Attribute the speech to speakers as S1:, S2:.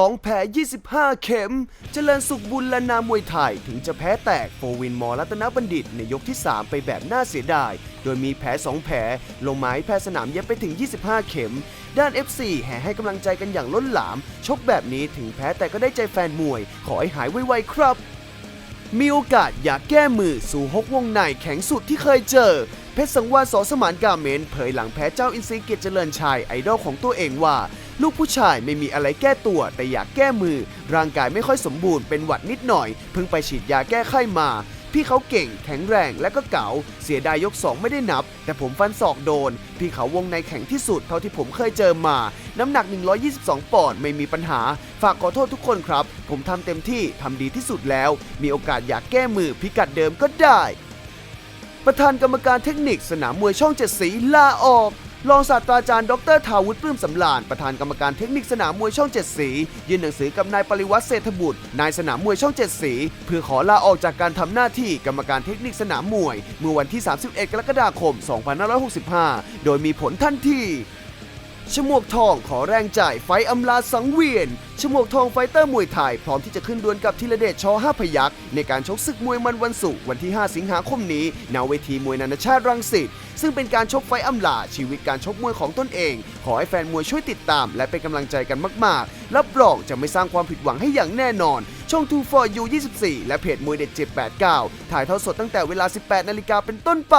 S1: 2 แผล 25 เข็ม เจริญสุขบุญและนามวยไทย ถึงจะแพ้แตกโฟวินมอรัตนบัณฑิตในยกที่ 3 ไปแบบน่าเสียดาย โดยมีแผล 2 แผล ลงไม้แพทย์สนามเย็บไปถึง 25 เข็ม ด้าน FC แห่ให้กำลังใจกันอย่างล้นหลาม ชกแบบนี้ถึงแพ้แต่ก็ได้ใจแฟนมวย ขอให้หายไวๆครับมีโอกาสอยากแก้มือสู่ฮกวงในแข็งสุดที่เคยเจอ เพชรสังวาสสสมานกาเมนเผยหลังแพ้เจ้าอินซีเกียรติเจริญชัยไอดอลของตัวเองว่า ลูกผู้ชายไม่มีอะไรแก้ตัว แต่อยากแก้มือ ร่างกายไม่ค่อยสมบูรณ์เป็นหวัดนิดหน่อย เพิ่งไปฉีดยาแก้ไข้มา พี่เขาเก่งแข็งแรงและก็เก๋า เสียดายยก 2 ไม่ได้นับ แต่ผมฟันศอกโดน พี่เขาวงในแข็งที่สุดเท่าที่ผมเคยเจอมา น้ำหนัก 122 ปอนด์ไม่มีปัญหา ฝากขอโทษทุกคนครับ ผมทำเต็มที่ทำดีที่สุดแล้ว มีโอกาสอยากแก้มือพิกัดเดิมก็ได้ ประธานกรรมการเทคนิคสนามมวยช่องเจ็ดสีลาออก รองศาสตราจารย์ดรทาวุฒิปลื้มสำลานประธานกรรมการเทคนิคสนามมวยช่องเจ็ดสียื่นหนังสือกับนายปริวัติเศรษฐบุตรนายสนามมวยช่องเจ็ดสีเพื่อขอลาออกจากการทำหน้าที่กรรมการเทคนิคสนามมวย เมื่อวันที่ 31 กรกฎาคม 2565 โดยมีผลทันที ชมวกทองขอแรงจ่ายไฟต์อำลาสังเวียนชมวกทองไฟเตอร์มวยไทยพร้อมที่จะขึ้นดวลกับธีรเดชชห้าพยักในการชกศึกมวยมันวันศุกร์วันที่ 5 สิงหาคมนี้ณเวทีมวยนานาชาติรังสิตซึ่งเป็นการชกไฟต์อำลาชีวิตการชกมวยของตนเอง ขอให้แฟนมวยช่วยติดตาม และเป็นกำลังใจกันมากๆ รับรองจะไม่สร้างความผิดหวังให้อย่างแน่นอน ช่อง2 for you 24 และเพจมวยเด็ด789 ถ่ายทอดสดตั้งแต่เวลา 18 นาฬิกาเป็นต้นไป